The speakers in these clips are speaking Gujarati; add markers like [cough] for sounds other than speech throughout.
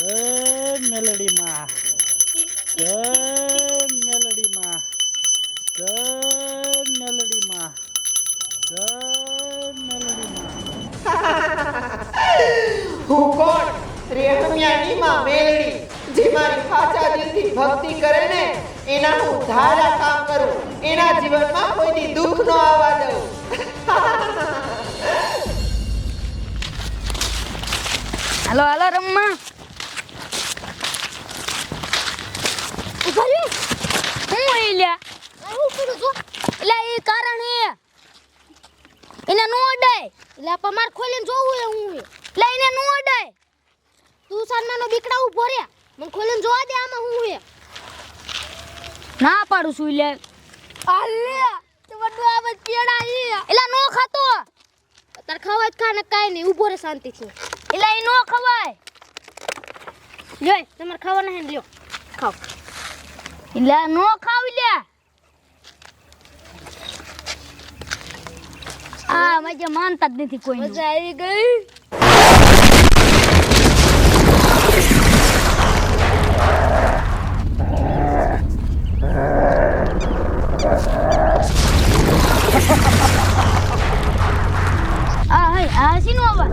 જય મેલડીમાં જય મેલડીમાં જય મેલડીમાં જય મેલડીમાં. હું કોણ? રેહમિયાની માં મેલડી જે મારી સાચા દિલથી ભક્તિ કરે ને એના હું ધારા કામ કરું એના જીવનમાં કોઈની દુઃખ ન આવવા દઉં. હાલો હાલો રમવા ઊભા હું એ લ્યા હું કરું છું કારણ હે. એને નો અડાય. એટલે પમાર ખોલીને જોવું એ હું. એટલે એને નો અડાય. તું સન્માનો બીકડા ઊભો રે. મને ખોલીને જોવા દે આમાં હું એ ના પાડું છું લે. આલે તો વડો આવા પેડા ઈ એટલે નો ખાતો. તાર ખવાય ખા ને કાઈ નહીં. ઊભો રે શાંતિથી. એટલે એ નો ખવાય. લ્યો તમારે ખાવાના હે લ્યો. ખાવ. એટલે નો ખાવ લે. મજા માનતા જ નથી કોઈ મજા આવી ગઈ. આ હે આ શીનો આવા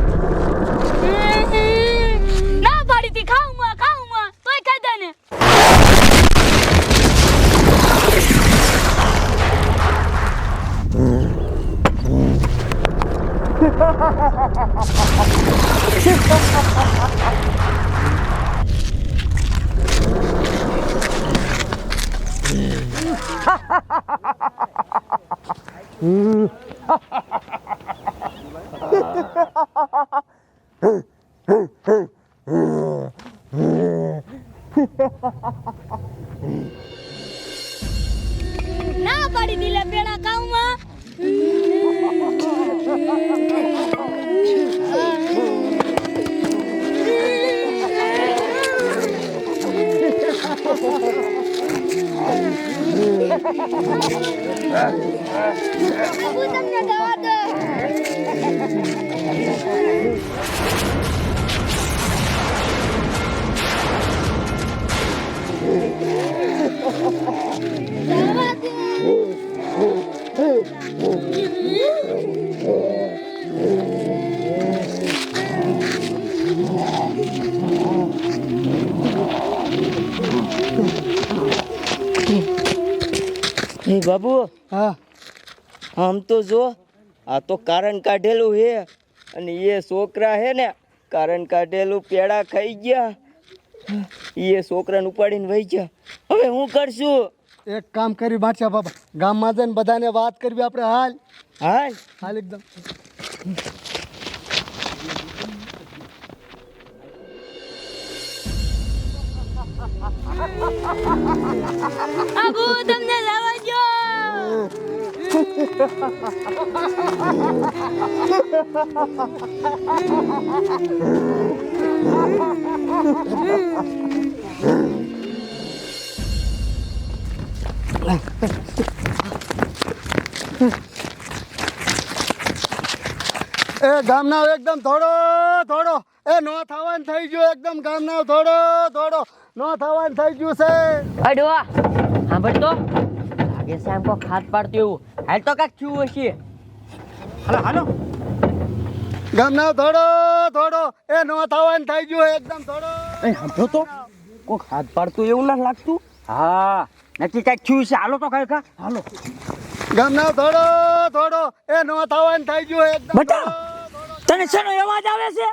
ના પાડી તી ખાઉં ના પાડી દી લે પેડા ખાઉં માં હું તમને દવા બાબુ હા. આમ તો જો આ તો કારણ કાઢેલું હે. અને એ છોકરા હે ને કારણ કાઢેલું પેડા ખાઈ ગયા. એ છોકરાને ઉપાડીને વહી ગયા. હવે હું કરશું? એક કામ કરી બાદશાહ બાબા ગામમાં જઈને બધાને વાત કરવી આપણે હાલ. હાલ? હાલ એકદમ. આબુ તમને જવા દો એ ગામના એકદમ થોડો થોડો એ નો થવાનું થઈ ગયું એકદમ ગામના થોડો થોડો નો થવાનું થઈ ગયું છે. અડવા સાંભળ તો સાહેબ કોક હાથ ખાત પાડતું એવું હાલ તો કાક થયું હશે. હાલો હાલો. ગામના થોડો થોડો એ નો થવાન થઈ ગયું એકદમ થોડો એ સાંભળો તો. કોક હાથ પાડતું એવું ના લાગતું? હા નક્કી કાંઈક થયું છે હાલો તો કાંઈ હાલો. ગામના થોડો થોડો એ નો થવાન થઈ ગયું એકદમ બટા તને શેનો અવાજ આવે છે?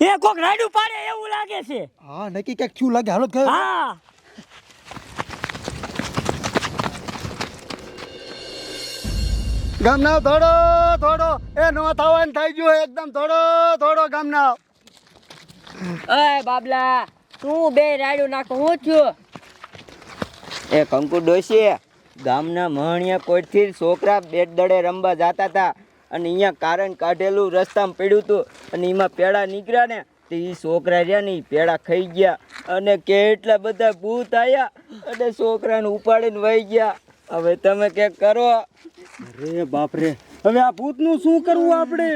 એ કોક રાડું પાડે એવું લાગે છે. હા નક્કી ક્યાંક થયું લાગે. હાલો હા. ગામના થોડો થોડો એ નો થવાનું થઈ ગયો એકદમ થોડો થોડો ગામના. અય બાબલા તું બે રાડું નાખો હું છું એ કંકુ ડોશી ગામના મહણિયા કોઈથી છોકરા બેટ દડે રમવા જતા હતા અને અહીંયા કારણ કાઢેલું રસ્તામાં પડ્યું હતું અને એમાં પેડા નીકળ્યા ને તો એ છોકરા રહ્યા ને પેડા ખાઈ ગયા અને કેટલા બધા ભૂત આવ્યા અને છોકરાને ઉપાડીને વહી ગયા. હવે તમે કંઈક કરો. અરે બાપ રે હવે આ ભૂતનું શું કરવું આપણે?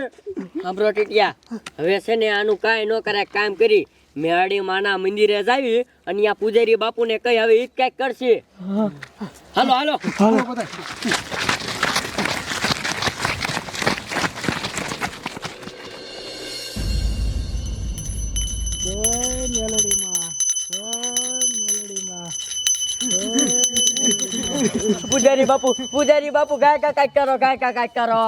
સાંભળો ટીટિયા હવે છે ને આનું કાંઈ ન કરાય કામ કરી. મેળી માના મંદિરે જાવી અને આ પૂજારી બાપુને કઈ હવે ઈ જ કાંઈક કરશે. હાલો. હાલો. પૂજારી બાપુ પૂજારી બાપુ કાંઈ કાંઈક કરો કાંઈક કાંઈક કરો.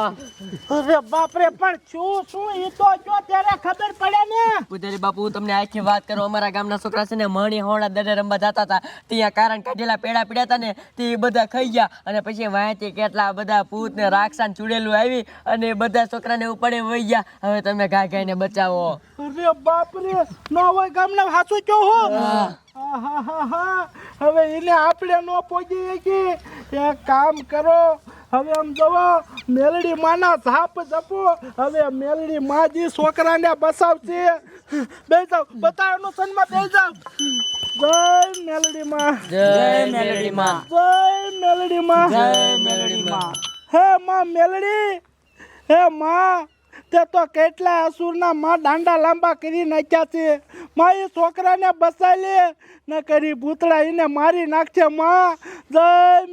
અરે બાપરે પણ શું શું? એ તો જો ત્યારે ખબર પડે ને. પૂજારી બાપુ હું તમને આખી વાત કરું. અમારા ગામના છોકરા છે ને મણી હોણા દડે રમવા જતા હતા. ત્યાં કારણ કાઢેલા પેડા પીડ્યા હતા ને તે બધા ખાઈ ગયા. અને પછી વાંચી કેટલા બધા પૂત ને રાક્ષસાન ચૂડેલું આવી અને બધા છોકરાને ઉપાડે વહી ગયા. હવે તમે ગાય ગાયને બચાવો. અરે બાપરે નો હોય ગામના હાચું કયો હો? આહાહાહા. હવે એને આપણે નો પહોંચી શકીએ એક કામ કરો. હવે આમ જવો મેલડી માના સાપ જપો. હવે મેલડી માજી છોકરાને બસાવશે. બે જાવ બતાવનું સન્માન બે જાવ જય મેલડી માં. જય મેલડી માં. જય મેલડી માં. જય મેલડી માં. હે માં મેલડી હે માં. તે તો કેટલા અસુરના માં દાંડા લાંબા કરી નાખ્યા છે. માં એ છોકરાને બસાઈ લે ન કરી ભૂતળા એને મારી નાખશે માં. જય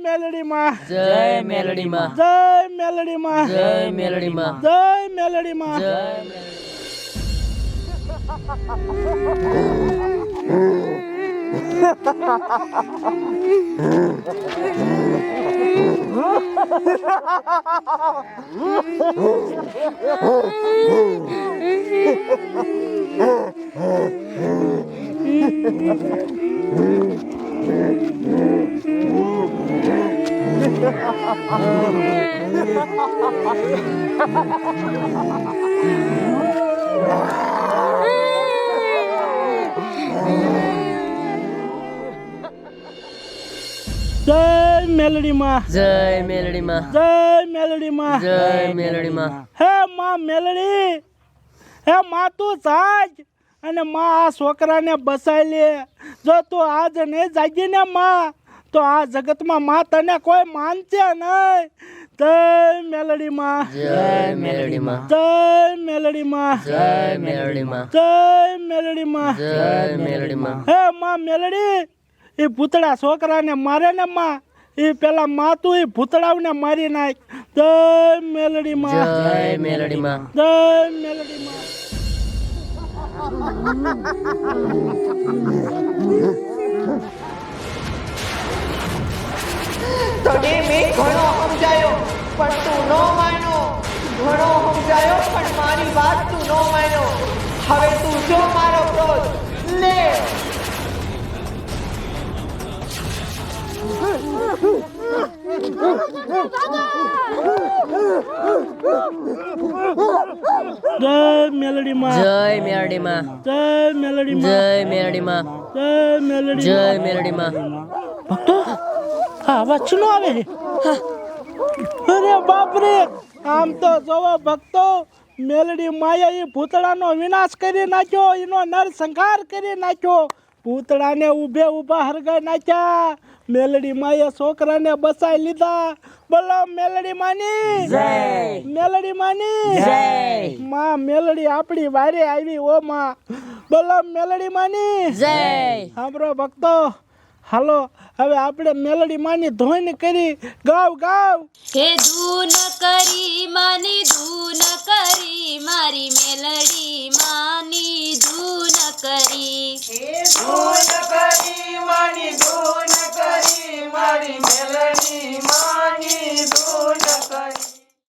મેલડી માં જય મેલડી માં જય મેલડી માં જય મેલડી માં જય મેલડી માં જય જય [laughs] [laughs] મેલડી માં જય મેલડી માં જય મેલડીમાં. જય મેલડીમાં. હે માં મેલડી. હે માં તું સાજ અને માં આ છોકરાને બસાઈ લે જો તું આજ નહીં જાગી ને માં તો આ જગતમાં માં તને કોઈ માનશે નહીં. જય મેલડી માં જય મેલડીમાં. જય મેલડીમાં. જય મેલડીમાં. જય મેલડીમાં. જય મેલડીમાં. હે માં મેલડી એ પૂતળા છોકરાને મારે ને માં. એ પેલા માતું એ એ ભૂતળાઓને મારી નાખ. જય મેલડી માં જય મેલડી માં જય મેલડી માં તને મેં ઘણો સમજાયો પણ તું ન માન્યો. ઘણો સમજાયો પણ મારી વાત તું ન માન્યો. હવે તું જો મારો ક્રોધ. લે જય મેલડી માં જય મેલડી માં જય મેલડી માં જય મેલડી જય મેલડી જય માં મેલડી માં ભક્તો આ અવાજ શું આવે? અરે બાપ રે આમ તો જોવો ભક્તો મેલડી માયા એ ભૂતળાનો વિનાશ કરી નાખ્યો એનો નરસંહાર કરી નાખ્યો. પૂતળાને ઊભે ઊભા હરગાઈ નાખ્યા. મેલડી માએ છોકરાને બસાઈ લીધા. બોલો મેલડી માની. જય. મેલડી માની. જય. માં મેલડી આપણી વારે આવી ઓ માં. બોલો મેલડી માની. જય. સાંભળો ભક્તો. હાલો હવે આપણે મેલડી માની ધોઈને કરી ગાવ ગાવ. હે ધૂન કરી માની ધૂન કરી મારી મેલડી માની ધૂન કરી. ધૂન કરી માની ધૂન melani melani mani do